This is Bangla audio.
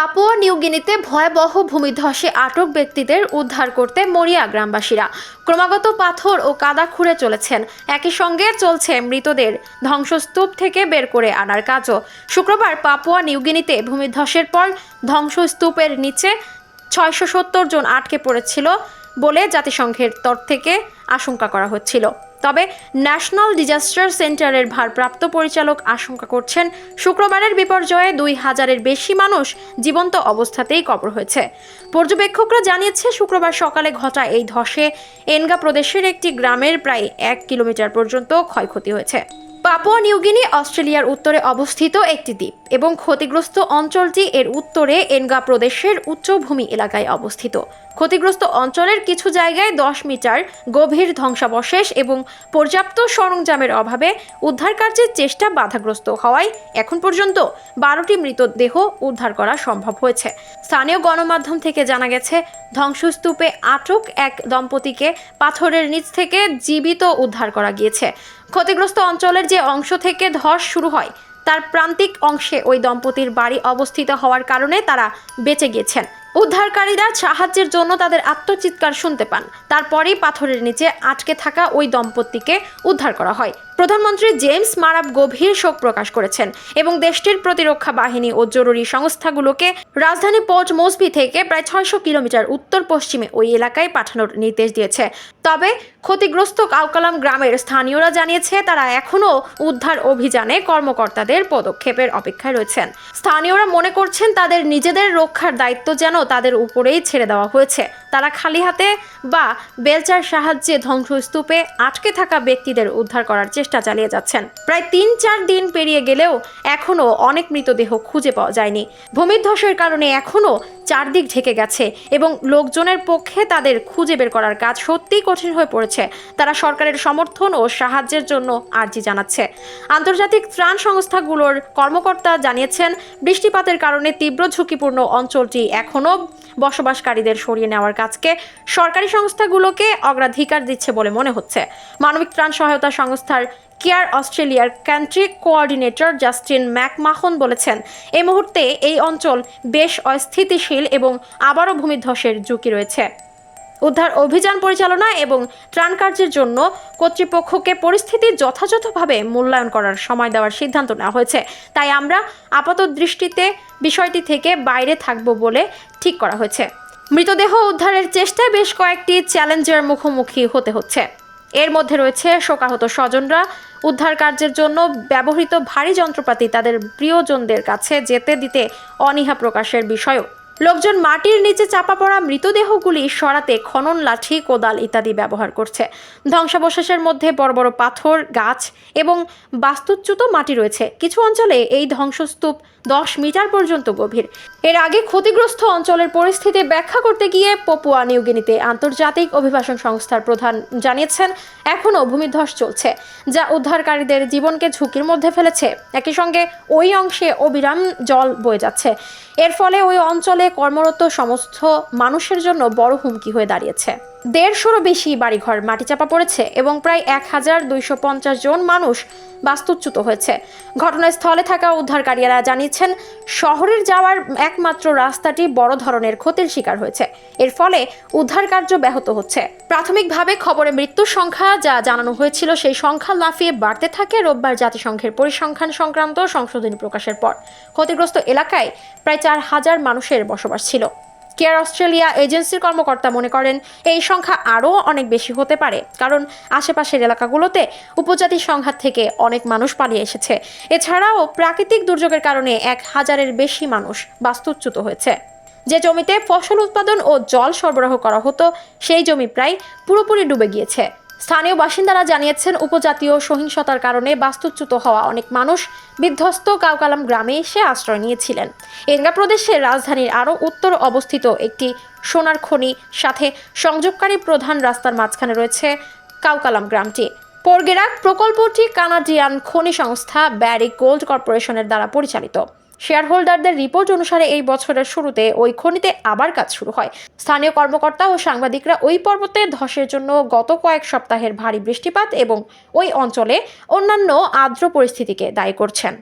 পাপুয়া নিউগিনিতে ভয়াবহ ভূমিধসে আটক ব্যক্তিদের উদ্ধার করতে মরিয়া গ্রামবাসীরা। ক্রমাগত পাথর ও কাদা খুঁড়ে চলেছেন। একই সঙ্গে চলছে মৃতদের ধ্বংসস্তূপ থেকে বের করে আনার কাজও। শুক্রবার পাপুয়া নিউগিনিতে ভূমিধসের পর ধ্বংসস্তূপের নিচে ছয়শো সত্তর জন আটকে পড়েছিল বলে জাতিসংঘের তরফ থেকে আশঙ্কা করা হচ্ছিল। তবে ন্যাশনাল ডিজাস্টার সেন্টারের ভারপ্রাপ্ত পরিচালক আশঙ্কা করছেন, শুক্রবারের বিপর্যয়ে দুই হাজারের বেশি মানুষ জীবন্ত অবস্থাতেই কবর হয়েছে। পর্যবেক্ষকরা জানিয়েছে, শুক্রবার সকালে ঘটা এই ধসে এনগা প্রদেশের একটি গ্রামের প্রায় এক কিলোমিটার পর্যন্ত ক্ষয়ক্ষতি হয়েছে। পাপুয়া নিউগিনি অস্ট্রেলিয়ার উত্তরে অবস্থিত একটি দ্বীপ এবং ক্ষতিগ্রস্ত অঞ্চলটি এর উত্তরে এনগা প্রদেশের উচ্চভূমি এলাকায় অবস্থিত। ক্ষতিগ্রস্ত অঞ্চলের কিছু জায়গায় দশ মিটার গভীর ধ্বংসাবশেষ এবং পর্যাপ্ত সরঞ্জামের অভাবে উদ্ধার কার্যের চেষ্টা বাধাগ্রস্ত হওয়ায় এখন পর্যন্ত বারোটি মৃতদেহ উদ্ধার করা সম্ভব হয়েছে। স্থানীয় গণমাধ্যম থেকে জানা গেছে, ধ্বংসস্তূপে আটক এক দম্পতিকে পাথরের নিচ থেকে জীবিত উদ্ধার করা গিয়েছে। ক্ষতিগ্রস্ত অঞ্চলের যে অংশ থেকে ধস শুরু হয়, তার প্রান্তিক অংশে ওই দম্পতির বাড়ি অবস্থিত হওয়ার কারণে তারা বেঁচে গিয়েছেন। উদ্ধারকারীরা সাহায্যের জন্য তাদের আত্মচিৎকার শুনতে পান। তারপরেই পাথরের নিচে আটকে থাকা ওই দম্পতিকে উদ্ধার করা হয়। প্রধানমন্ত্রী জেমস মারাব গভীর শোক প্রকাশ করেছেন এবং দেশটির প্রতিরক্ষা বাহিনী ও জরুরি সংস্থাগুলোকে রাজধানী পোর্ট মোসবি থেকে প্রায় ছয়শো কিলোমিটার উত্তর পশ্চিমে ওই এলাকায় পাঠানোর নির্দেশ দিয়েছে। তবে ক্ষতিগ্রস্ত কাউকালাম গ্রামের স্থানীয়রা জানিয়েছে, তারা এখনও উদ্ধার অভিযানে কর্মকর্তাদের পদক্ষেপের অপেক্ষায় রয়েছেন। স্থানীয়রা মনে করছেন, তাদের নিজেদের রক্ষার দায়িত্ব যেন তাদের উপরেই ছেড়ে দেওয়া হয়েছে। তারা খালি হাতে বা বেলচার সাহায্যে ধ্বংসস্তূপে আটকে থাকা ব্যক্তিদের উদ্ধার করার চেষ্টা চালিয়ে যাচ্ছেন। প্রায় তিন চার দিন পেরিয়ে গেলেও এখনও অনেক মৃতদেহ খুঁজে পাওয়া যায়নি। ভূমিধ্বসের কারণে এখনও চারদিক ঢেকে গেছে এবং লোকজনের পক্ষে তাদের খুঁজে বের করার কাজ সত্যিই কঠিন হয়ে পড়েছে। তারা সরকারের সমর্থন ও সাহায্যের জন্য আর্জি জানাচ্ছে। আন্তর্জাতিক ত্রাণ সংস্থাগুলোর কর্মকর্তা জানিয়েছেন, বৃষ্টিপাতের কারণে তীব্র ঝুঁকিপূর্ণ অঞ্চলটি এখনও বসবাসকারীদের সরিয়ে নেওয়ার কাজকে সরকারি সংস্থাগুলোকে অগ্রাধিকার দিচ্ছে বলে মনে হচ্ছে। মানবিক ত্রাণ সহায়তা সংস্থার কেয়ার অস্ট্রেলিয়ার কান্ট্রি কোঅর্ডিনেটর জাস্টিন ম্যাকমাহন বলেছেন, এই মুহূর্তে এই অঞ্চল বেশ অস্থিতিশীল এবং আবারও ভূমিধ্বসের ঝুঁকি রয়েছে। উদ্ধার অভিযান পরিচালনা এবং ত্রাণ কার্যের জন্য কর্তৃপক্ষকে পরিস্থিতি যথাযথভাবে মূল্যায়ন করার সময় দেওয়ার সিদ্ধান্ত নেওয়া হয়েছে। তাই আমরা আপাত দৃষ্টিতে বিষয়টি থেকে বাইরে থাকব বলে ঠিক করা হয়েছে। মৃতদেহ উদ্ধারের চেষ্টায় বেশ কয়েকটি চ্যালেঞ্জের মুখোমুখি হতে হচ্ছে। এর মধ্যে রয়েছে শোকাহত স্বজনরা উদ্ধার কার্যের জন্য ব্যবহৃত ভারী যন্ত্রপাতি তাদের প্রিয়জনদের কাছে যেতে দিতে অনীহা প্রকাশের বিষয়ও। লোকজন মাটির নিচে চাপা পড়া মৃতদেহগুলি সরাতে খনন, লাঠি, কোদাল ইত্যাদি ব্যবহার করছে। ধ্বংসাবশেষের মধ্যে বড় বড় পাথর, গাছ এবং বাস্তুচ্যুত মাটি রয়েছে। কিছু অঞ্চলে এই ধ্বংসস্তূপ দশ মিটার পর্যন্ত গভীর। এর আগে ক্ষতিগ্রস্ত অঞ্চলের পরিস্থিতি ব্যাখ্যা করতে গিয়ে পপুয়া নিউগিনিতে আন্তর্জাতিক অভিবাসন সংস্থার প্রধান জানিয়েছেন, এখনও ভূমিধ্বস চলছে, যা উদ্ধারকারীদের জীবনকে ঝুঁকির মধ্যে ফেলেছে। একই সঙ্গে ওই অংশে অবিরাম জল বয়ে যাচ্ছে। এর ফলে ওই অঞ্চলে কর্মরত সমস্ত মানুষের জন্য বড় হুমকি হয়ে দাঁড়িয়েছে। দেড়শোরও বেশি বাড়িঘর মাটি চাপা পড়েছে এবং প্রায় এক হাজার দুইশো পঞ্চাশ জন মানুষ বাস্তুচ্যুত হয়েছে। ঘটনাস্থলে থাকা উদ্ধারকারীরা জানিয়েছেন, শহরের যাওয়ার একমাত্র রাস্তাটি বড় ধরনের ক্ষতির শিকার হয়েছে। এর ফলে উদ্ধার কার্য ব্যাহত হচ্ছে। প্রাথমিকভাবে খবরে মৃত্যুর সংখ্যা যা জানানো হয়েছিল, সেই সংখ্যা লাফিয়ে বাড়তে থাকে রোববার জাতিসংঘের পরিসংখ্যান সংক্রান্ত সংশোধনী প্রকাশের পর। ক্ষতিগ্রস্ত এলাকায় প্রায় চার হাজার মানুষের বসবাস ছিল। কেয়ার অস্ট্রেলিয়া এজেন্সির কর্মকর্তা মনে করেন, এই সংখ্যা আরও অনেক বেশি হতে পারে, কারণ আশেপাশের এলাকাগুলোতে উপজাতি সংঘাত থেকে অনেক মানুষ পালিয়ে এসেছে। এছাড়াও প্রাকৃতিক দুর্যোগের কারণে এক হাজারের বেশি মানুষ বাস্তুচ্যুত হয়েছে। যে জমিতে ফসল উৎপাদন ও জল সরবরাহ করা হতো, সেই জমি প্রায় পুরোপুরি ডুবে গিয়েছে। স্থানীয় বাসিন্দারা জানিয়েছেন, উপজাতীয় সহিংসতার কারণে বাস্তুচ্যুত হওয়া অনেক মানুষ বিধ্বস্ত কাউকালাম গ্রামে এসে আশ্রয় নিয়েছিলেন। এনগা প্রদেশের রাজধানীর আরও উত্তর অবস্থিত একটি সোনার খনি, সাথে সংযোগকারী প্রধান রাস্তার মাঝখানে রয়েছে কাউকালাম গ্রামটি। পোরগেরাক প্রকল্পটি কানাডিয়ান খনি সংস্থা ব্যারিক গোল্ড কর্পোরেশনের দ্বারা পরিচালিত। শেয়ার হোল্ডারদের রিপোর্ট অনুসারে এই বছরের শুরুতে ওই খনিতে আবার কাজ শুরু হয়। স্থানীয় কর্মকর্তা ও সাংবাদিকরা ওই পর্বতে ধসের জন্য গত কয়েক সপ্তাহের ভারী বৃষ্টিপাত এবং ওই অঞ্চলে অন্যান্য আর্দ্র পরিস্থিতিকে দায়ী করছেন।